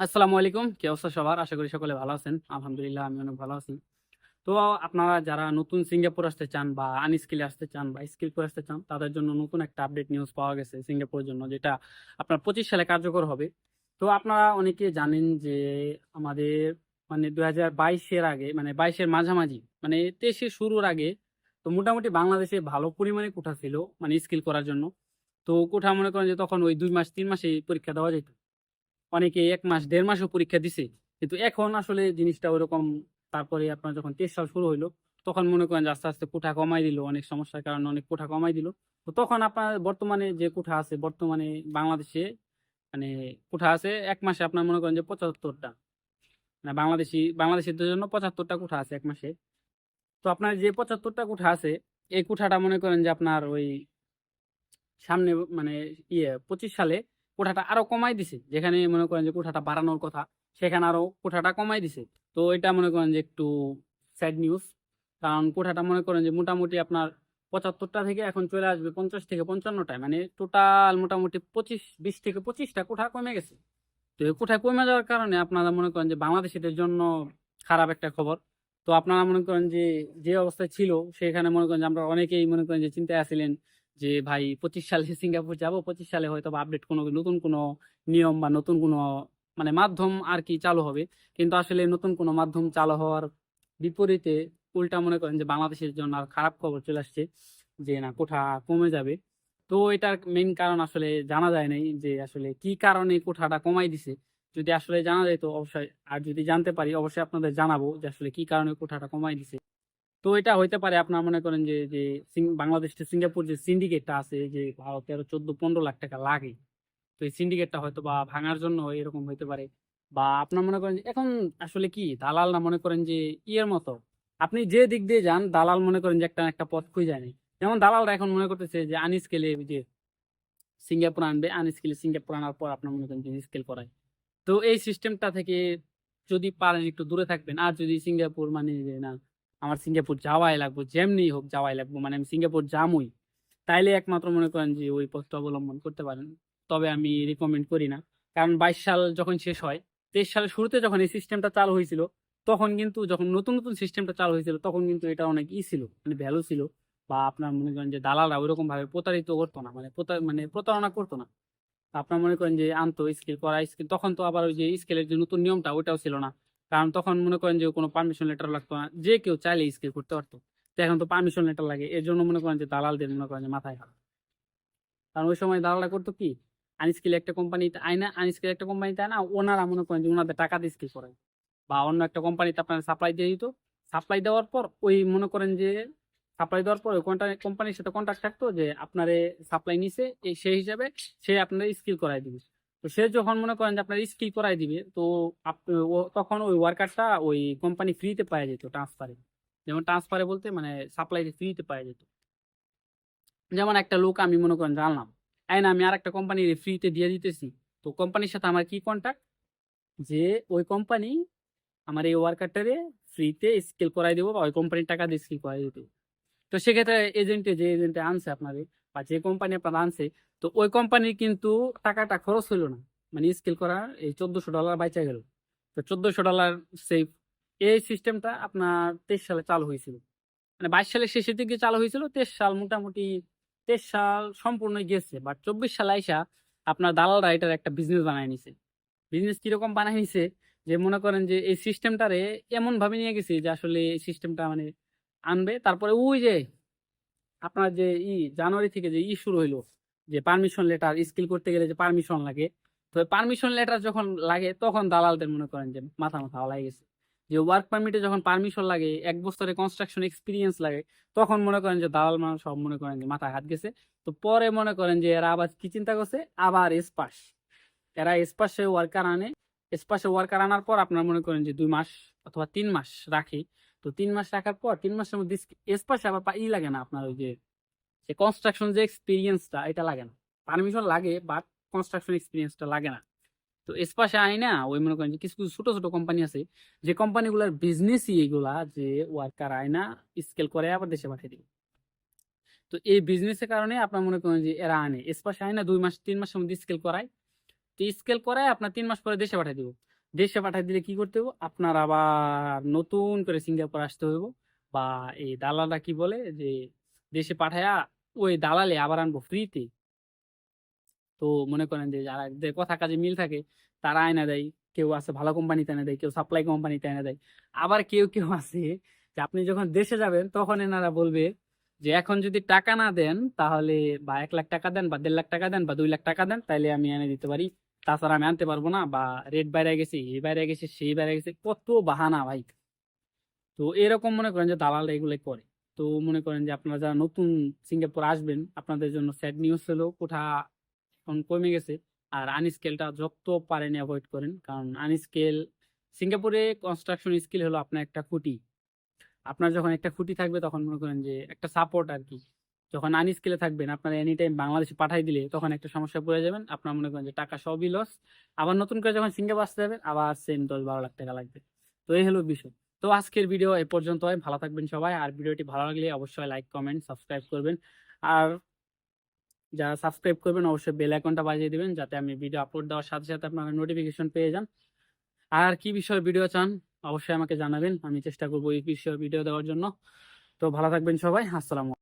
আসসালামু আলাইকুম। কি অবস্থা সবার? আশা করি সকলে ভালো আছেন। আলহামদুলিল্লাহ আমি অনেক ভালো আছি। তো আপনারা যারা নতুন সিঙ্গাপুর আসতে চান বা আনস্কিলে আসতে চান বা স্কিল করে আসতে চান, তাদের জন্য নতুন একটা আপডেট নিউজ পাওয়া গেছে সিঙ্গাপুরের জন্য, যেটা আপনার পঁচিশ সালে কার্যকর হবে। তো আপনারা অনেকে জানেন যে আমাদের মানে দু হাজার বাইশের আগে মানে বাইশের মাঝামাঝি মানে তেইশের শুরুর আগে, তো মোটামুটি বাংলাদেশে ভালো পরিমাণে কোঠা ছিল মানে স্কিল করার জন্য। তো কোঠা মনে করেন যে তখন ওই দুই মাস, তিন মাসে পরীক্ষা দেওয়া যেত। অনেকে এক মাস, দেড় মাসও পরীক্ষা দিছে। কিন্তু এখন আসলে জিনিসটা ওইরকম, তারপরে আপনার যখন তেইশ সাল শুরু হইল, তখন মনে করেন আস্তে আস্তে কোঠা কমাই দিল, অনেক সমস্যার কারণে অনেক কোঠা কমাই দিল। তো তখন আপনার বর্তমানে যে কোঠা আছে, বর্তমানে বাংলাদেশে মানে কোঠা আছে, এক মাসে আপনার মনে করেন যে পঁচাত্তরটা। মানে বাংলাদেশি, বাংলাদেশিদের জন্য পঁচাত্তরটা কোঠা আছে এক মাসে। তো আপনার যে পঁচাত্তরটা কোঠা আছে, এই কোঠাটা মনে করেন যে আপনার ওই সামনে মানে ইয়ে পঁচিশ সালে কোঠাটা আরও কমাই দিছে। যেখানে মনে করেন যে কোঠাটা বাড়ানোর কথা, সেখানে আরও কোঠাটা কমাই দিছে। তো এটা মনে করেন যে একটু স্যাড নিউজ কারণ কোঠাটা মনে করেন যে মোটামুটি আপনার পঁচাত্তরটা থেকে এখন চলে আসবে পঞ্চাশ থেকে পঞ্চান্নটায়। মানে টোটাল মোটামুটি পঁচিশ, বিশ থেকে পঁচিশটা কোঠা কমে গেছে। তো এই কোঠা কমে যাওয়ার কারণে আপনারা মনে করেন যে বাংলাদেশিদের জন্য খারাপ একটা খবর। তো আপনারা মনে করেন যে যে অবস্থায় ছিল, সেখানে মনে করেন যে আমরা অনেকেই মনে করেন যে চিন্তায় আছিলেন যে, ভাই, পঁচিশ সালে সিঙ্গাপুর যাব, পঁচিশ সালে হয়তো আপডেট কোনো নতুন কোনো নিয়ম বা নতুন কোনো মানে মাধ্যম আর কি চালু হবে। কিন্তু আসলে নতুন কোনো মাধ্যম চালু হওয়ার বিপরীতে উল্টা মনে করেন যে, বাংলাদেশের জন্য আর খারাপ খবর চলে আসছে যে, না, কোঠা কমে যাবে। তো এটার মেইন কারণ আসলে জানা যায় নাই যে, আসলে কি কারণে কোঠাটা কমাই দিছে। যদি আসলে জানা যায় তো অবশ্যই, আর যদি জানতে পারি অবশ্যই আপনাদের জানাব যে, আসলে কি কারণে কোঠাটা কমাই দিছে। তো এটা হইতে পারে আপনার মনে করেন যে যে বাংলাদেশ সিঙ্গাপুর যে সিন্ডিকেটটা আছে যে বারো তেরো, চোদ্দ, পনেরো লাখ টাকা লাগে, তো এই সিন্ডিকেটটা হয়তো বা ভাঙার জন্য এরকম হইতে পারে। বা আপনার মনে করেন এখন আসলে কি, দালাল না মনে করেন যে ইয়ের মতো? আপনি যে দিক দিয়ে যান, দালাল মনে করেন যে একটা একটা পথ খুঁজে যায় যেমন দালালরা এখন মনে করতেছে যে আনস্কেলে যে সিঙ্গাপুর আনবে আনস্কেলে সিঙ্গাপুর আনার পর আপনার মনে করেন যে স্কেল করায়। তো এই সিস্টেমটা থেকে যদি পারেন একটু দূরে থাকবেন। আর যদি সিঙ্গাপুর মানে না আমার সিঙ্গাপুর যাওয়াই লাগবে, যেমনি হোক যাওয়াই লাগবে মানে আমি সিঙ্গাপুর যামই। তাইলে একমাত্র মনে করেন যে ওই পথটা অবলম্বন করতে পারেন, তবে আমি রিকমেন্ড করি না। কারণ বাইশ সাল যখন শেষ হয়, তেইশ সালের শুরুতে যখন এই সিস্টেমটা চালু হয়েছিল, তখন কিন্তু যখন নতুন নতুন সিস্টেমটা চালু হয়েছিল, তখন কিন্তু এটা অনেক ই ছিল মানে ভ্যালু ছিল, বা আপনার মনে করেন যে দালালরা ওইরকম ভাবে প্রতারিত করতো না মানে মানে প্রতারণা করতো না। আপনার মনে করেন যে আনতো স্কিল করা স্কিল তখন তো আবার ওই যে স্কেলের যে নতুন নিয়মটা, ওইটাও ছিল না। কারণ তখন মনে করেন যে কোনো পারমিশন লেটার লাগতো না। যে কেউ চাইলে স্কিল করতে পারতো। এখন তো পারমিশন লেটার লাগে। এর জন্য মনে করেন যে দালালদের মনে করেন যে মাথায় হাত। কারণ ওই সময় দালালরা করতো কি? আনস্কিল একটা কোম্পানিতে আয় না আনস্কিল একটা কোম্পানিতে আয় না ওনারা মনে করেন যে ওনাদের টাকা দিয়ে স্কিল করায় বা অন্য একটা কোম্পানিতে আপনার সাপ্লাই দিয়ে দিত। সাপ্লাই দেওয়ার পর ওই মনে করেন যে সাপ্লাই দেওয়ার পর ওই কোম্পানির সাথে কন্ট্যাক্ট থাকতো যে আপনার সাপ্লাই নিছে, এই সেই হিসাবে সে আপনার স্কিল করাই দিবে। তো সে যখন মনে করেন যে আপনার স্কিল করাই দিবে, তো তখন ওই ওয়ার্কারটা ওই কোম্পানি ফ্রিতে পাওয়া যেত ট্রান্সফারে যেমন ট্রান্সফারে বলতে মানে সাপ্লাইতে ফ্রিতে পাওয়া যেত। যেমন একটা লোক আমি মনে করেন জানলাম আই না, আমি আর একটা কোম্পানির ফ্রিতে দিয়ে দিতেছি। তো কোম্পানির সাথে আমার কি কন্ট্যাক্ট যে ওই কোম্পানি আমার এই ওয়ার্কারটারে ফ্রিতে স্কিল করাই দেবো বা ওই কোম্পানির টাকা দিয়ে স্কিল করাই দিতে তো সেক্ষেত্রে এজেন্টে যে এজেন্টে আনছে আপনারে বা যে কোম্পানি আপনার আনছে, তো ওই কোম্পানির কিন্তু টাকাটা খরচ হইল না। মানে স্কিল করার এই চোদ্দশো ডলার বাইচা গেল। তো চোদ্দশো ডলার সেভ এই সিস্টেমটা আপনার তেইশ সালে চালু হয়েছিল। মানে বাইশ সালের শেষের দিকে চালু হয়েছিল, তেইশ সাল মোটামুটি তেইশ সাল সম্পূর্ণ গেছে। বাট চব্বিশ সালে আইসা আপনার দালালরা এটার একটা বিজনেস বানায় নিছে। বিজনেস কীরকম বানায় নিছে? যে মনে করেন যে এই সিস্টেমটারে এমন ভাবে নিয়ে গেছে যে আসলে এই সিস্টেমটা মানে আনবে। তারপরে ওই যে আপনার যে ই, জানুয়ারি থেকে যে ই শুরু হইল, যে পারমিশন লেটার স্কিল করতে গেলে যে পারমিশন লাগে, তো পারমিশন লেটার যখন লাগে, তখন দালালদের মনে করেন যে মাথা মাথা লাগে গেছে। যে ওয়ার্ক পারমিটে যখন পারমিশন লাগে, এক বছরের কনস্ট্রাকশন এক্সপিরিয়েন্স লাগে, তখন মনে করেন যে দালাল মানুষ সব মনে করেন যে মাথায় হাত গেছে। তো পরে মনে করেন যে এরা আবার কি চিন্তা করছে? আবার স্পাস এরা স্পাসে ওয়ার্কার আনে। স্পাসে ওয়ার্কার আনার পর আপনার মনে করেন যে দুই মাস অথবা তিন মাস রাখি। তো তিন মাস রাখার পর তিন মাসের মধ্যে স্পাসে আবার ই লাগে না আপনার ওই যে যে কনস্ট্রাকশন যে এক্সপিরিয়েন্সটা এটা লাগে না। পারমিশন লাগে বাট কনস্ট্রাকশন এক্সপিরিয়েন্সটা লাগে না। তো স্পাসে আই না, ওই মনে করেন যে কিছু কিছু ছোট ছোট কোম্পানি আছে, যে কোম্পানিগুলোর বিজনেসই এগুলা যে ওয়ার্কার আয় না স্কেল করে আবার দেশে পাঠিয়ে দিবে। তো এই বিজনেসের কারণে আপনার মনে করেন যে এরা আনে। স্পাসে আয় না, দুই মাস, তিন মাসের মধ্যে স্কেল করায়। তো স্কেল করায়, আপনার তিন মাস পরে দেশে পাঠিয়ে দিব। দেশে পাঠিয়ে দিলে কি করতে হবে আপনার আবার নতুন করে সিঙ্গাপুর আসতে হইব। বা এই দালালরা কি বলে যে, দেশে পাঠায়া ওই দালালে আবার আনব ফ্রিতে। তো মনে করেন যে, যারা কথা কাজে মিল থাকে, তারা আয়না দেয়। কেউ আছে ভালো কোম্পানিতে এনে দেয়, কেউ সাপ্লাই কোম্পানিতে এনে দেয়। আবার কেউ কেউ আছে যে, আপনি যখন দেশে যাবেন, তখন এনারা বলবে যে, এখন যদি টাকা না দেন, তাহলে বা এক লাখ টাকা দেন বা দেড় লাখ টাকা দেন বা দুই লাখ টাকা দেন তাহলে আমি এনে দিতে পারি। তাছাড়া আমি আনতে পারব না, বা রেট বাইরে গেছে এই বাইরে গেছে সেই বাইরে গেছে, কত বাহানা ভাই। তো এরকম মনে করেন যে দালাল এগুলো করে। তো মনে করেন যে আপনারা যারা নতুন সিঙ্গাপুর আসবেন, আপনাদের জন্য স্যাড নিউজ হলো, কোঠা এখন কমে গেছে। আর আনস্কেলটা যত পারেন অ্যাভয়েড করেন, কারণ আনস্কেল সিঙ্গাপুরে কনস্ট্রাকশন স্কিল হলো আপনার একটা খুঁটি। আপনার যখন একটা খুঁটি থাকবে, তখন মনে করেন যে একটা সাপোর্ট আর কি। যখন আনস্কেলে থাকবেন, আপনার এনি টাইম বাংলাদেশে পাঠাই দিলে তখন একটা সমস্যা পড়ে যাবেন। আপনার মনে করেন যে টাকা সবই লস আবার নতুন করে যখন সিঙ্গাপুর আসতে যাবেন, আবার সেম দশ বারো লাখ টাকা লাগবে। তো এই হলো বিষয়। তো আজকের ভিডিও এ পর্যন্ত হয় ভালো থাকবেন সবাই, আর ভিডিওটি ভালো লাগলে অবশ্যই লাইক কমেন্ট সাবস্ক্রাইব করবেন। আর যারা সাবস্ক্রাইব করবেন, অবশ্যই বেল আইকনটা বাজিয়ে দেবেন, যাতে আমি ভিডিও আপলোড দেওয়ার সাথে সাথে আপনারা নোটিফিকেশন পেয়ে যান। আর কি বিষয়ে ভিডিও চান, অবশ্যই আমাকে জানাবেন, আমি চেষ্টা করব এই বিষয়ে ভিডিও দেওয়ার জন্য। তো ভালো থাকবেন সবাই, আসসালামু